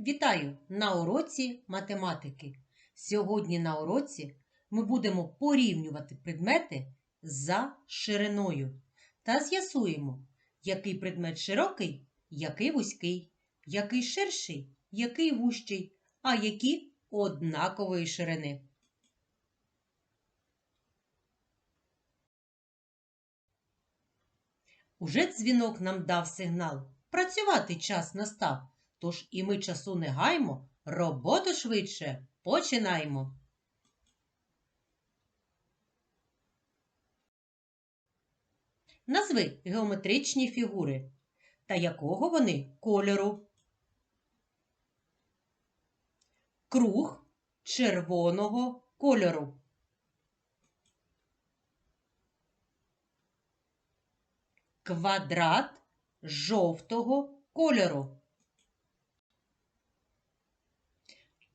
Вітаю на уроці математики. Сьогодні на уроці ми будемо порівнювати предмети за шириною та з'ясуємо, який предмет широкий, який вузький, який ширший, який вущий, а які однакової ширини. Уже дзвінок нам дав сигнал. Працювати час настав. Тож і ми часу не гаймо, роботу швидше починаємо. Назви геометричні фігури. Та якого вони кольору? Круг червоного кольору. Квадрат жовтого кольору.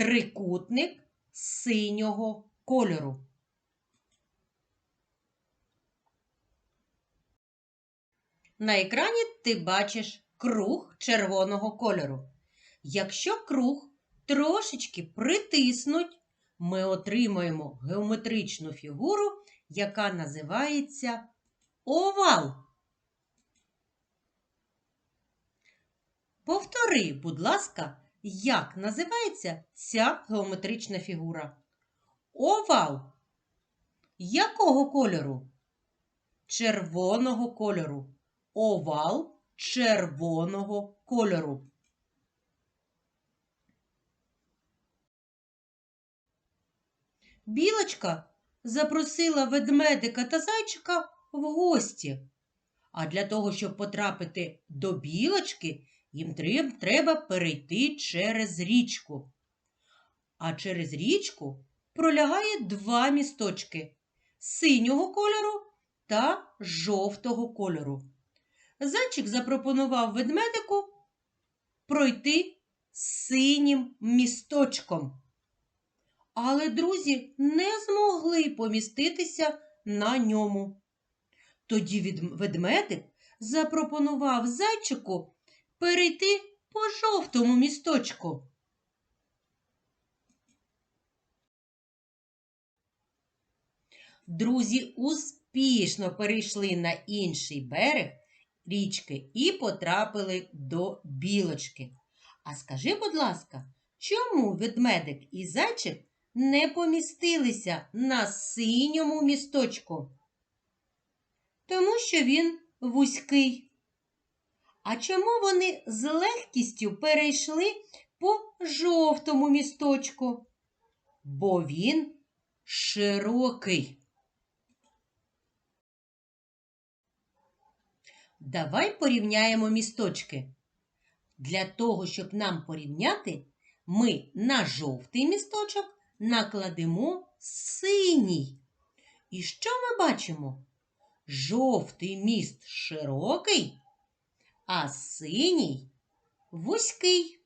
Трикутник синього кольору. На екрані ти бачиш круг червоного кольору. Якщо круг трошечки притиснуть, ми отримаємо геометричну фігуру, яка називається овал. Повтори, будь ласка, як називається ця геометрична фігура? Овал. Якого кольору? Червоного кольору. Овал червоного кольору. Білочка запросила ведмедика та зайчика в гості. А для того, щоб потрапити до білочки, їм треба перейти через річку. А через річку пролягає два місточки синього кольору та жовтого кольору. Зайчик запропонував ведмедику пройти синім місточком. Але друзі не змогли поміститися на ньому. Тоді ведмедик запропонував зайчику перейти по жовтому місточку. Друзі успішно перейшли на інший берег річки і потрапили до білочки. А скажи, будь ласка, чому ведмедик і зайчик не помістилися на синьому місточку? Тому що він вузький. А чому вони з легкістю перейшли по жовтому місточку? Бо він широкий. Давай порівняємо місточки. Для того, щоб нам порівняти, ми на жовтий місточок накладемо синій. І що ми бачимо? Жовтий міст широкий, а синій вузький.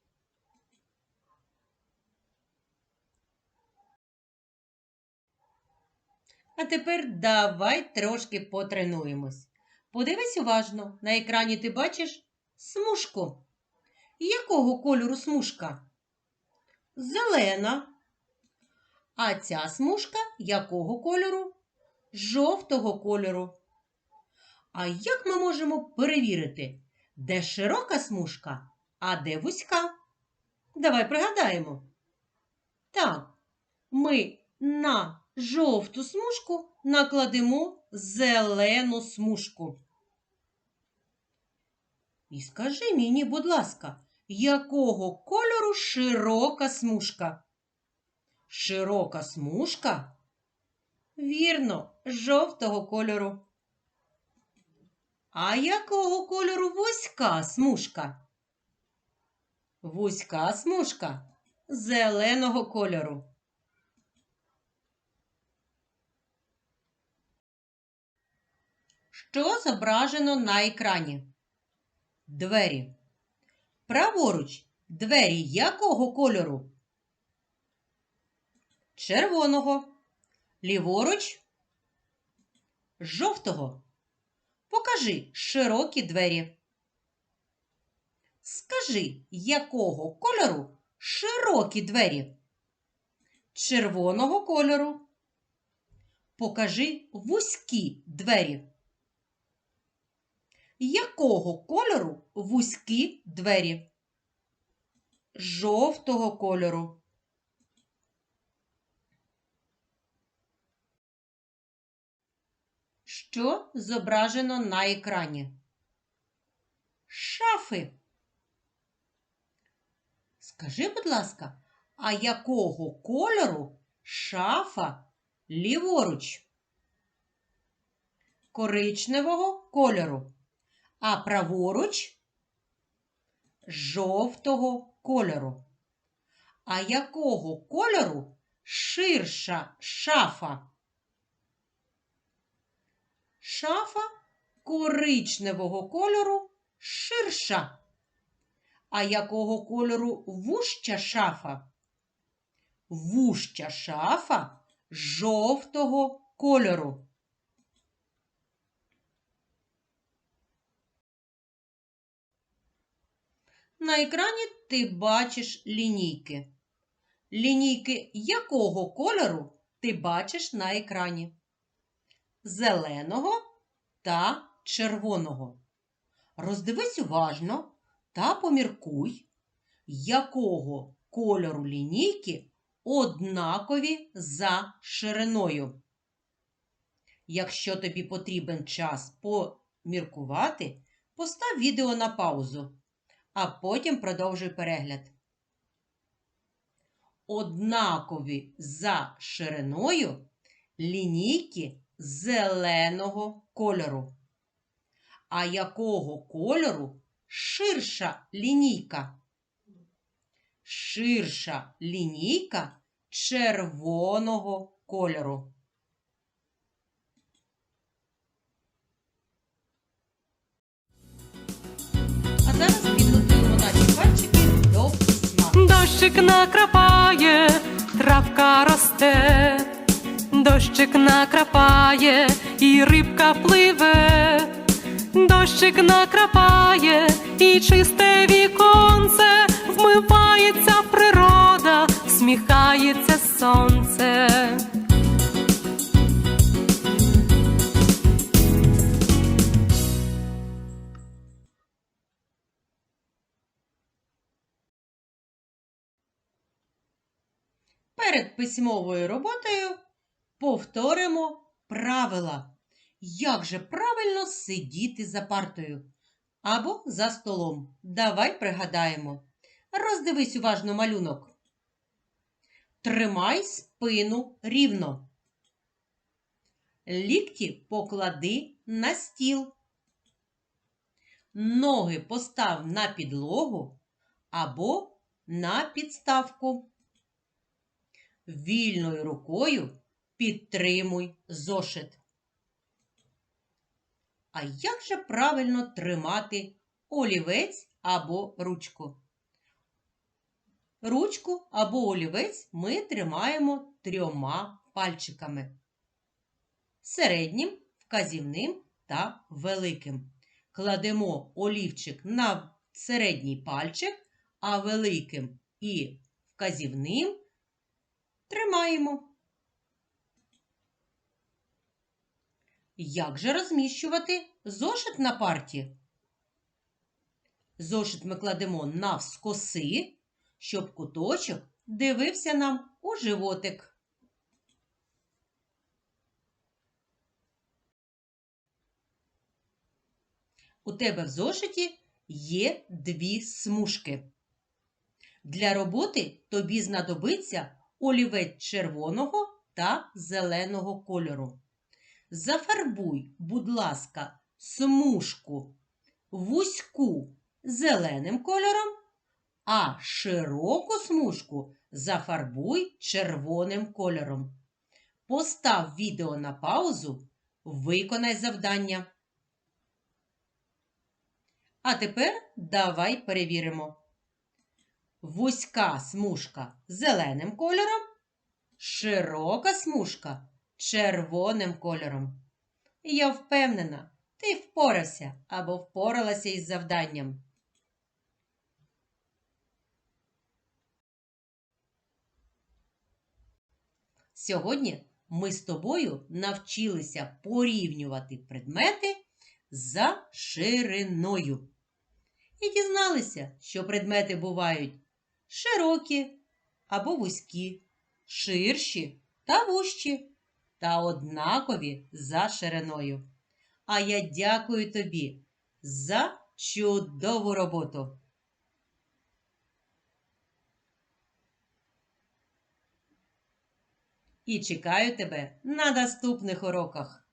А тепер давай трошки потренуємось. Подивись уважно, на екрані ти бачиш смужку. Якого кольору смужка? Зелена. А ця смужка якого кольору? Жовтого кольору. А як ми можемо перевірити, де широка смужка, а де вузька? Давай пригадаємо. Так, ми на жовту смужку накладемо зелену смужку. І скажи мені, будь ласка, якого кольору широка смужка? Широка смужка? Вірно, жовтого кольору. А якого кольору вузька смужка? Вузька смужка зеленого кольору. Що зображено на екрані? Двері. Праворуч двері якого кольору? Червоного. Ліворуч жовтого. Покажи широкі двері. Скажи, якого кольору широкі двері? Червоного кольору. Покажи вузькі двері. Якого кольору вузькі двері? Жовтого кольору. Що зображено на екрані? Шафи. Скажи, будь ласка, а якого кольору шафа ліворуч? Коричневого кольору. А праворуч жовтого кольору. А якого кольору ширша шафа? Шафа коричневого кольору ширша. А якого кольору вуща шафа? Вуща шафа жовтого кольору. На екрані ти бачиш лінійки. Лінійки якого кольору ти бачиш на екрані? Зеленого та червоного. Роздивись уважно та поміркуй, якого кольору лінійки однакові за шириною. Якщо тобі потрібен час поміркувати, постав відео на паузу, а потім продовжуй перегляд. Однакові за шириною лінійки зеленого кольору. А якого кольору ширша лінійка? Ширша лінійка червоного кольору. А зараз підготуємо наші пальчики до письма. Дощик накрапає, дощик накрапає, і рибка пливе, дощик накрапає, і чисте віконце, вмивається природа, сміхається сонце. Перед письмовою роботою повторимо правила. Як же правильно сидіти за партою або за столом? Давай пригадаємо. Роздивись уважно малюнок. Тримай спину рівно. Лікті поклади на стіл. Ноги постав на підлогу або на підставку. Вільною рукою підтримуй зошит. А як же правильно тримати олівець або ручку? Ручку або олівець ми тримаємо трьома пальчиками. Середнім, вказівним та великим. Кладемо олівчик на середній пальчик, а великим і вказівним тримаємо. Як же розміщувати зошит на парті? Зошит ми кладемо навскоси, щоб куточок дивився нам у животик. У тебе в зошиті є дві смужки. Для роботи тобі знадобиться олівець червоного та зеленого кольору. Зафарбуй, будь ласка, смужку вузьку зеленим кольором, а широку смужку зафарбуй червоним кольором. Постав відео на паузу, виконай завдання. А тепер давай перевіримо. Вузька смужка зеленим кольором, широка смужка червоним кольором. Я впевнена, ти впорався або впоралася із завданням. Сьогодні ми з тобою навчилися порівнювати предмети за шириною. І дізналися, що предмети бувають широкі або вузькі, ширші та вущі та однакові за шириною. А я дякую тобі за чудову роботу. І чекаю тебе на наступних уроках.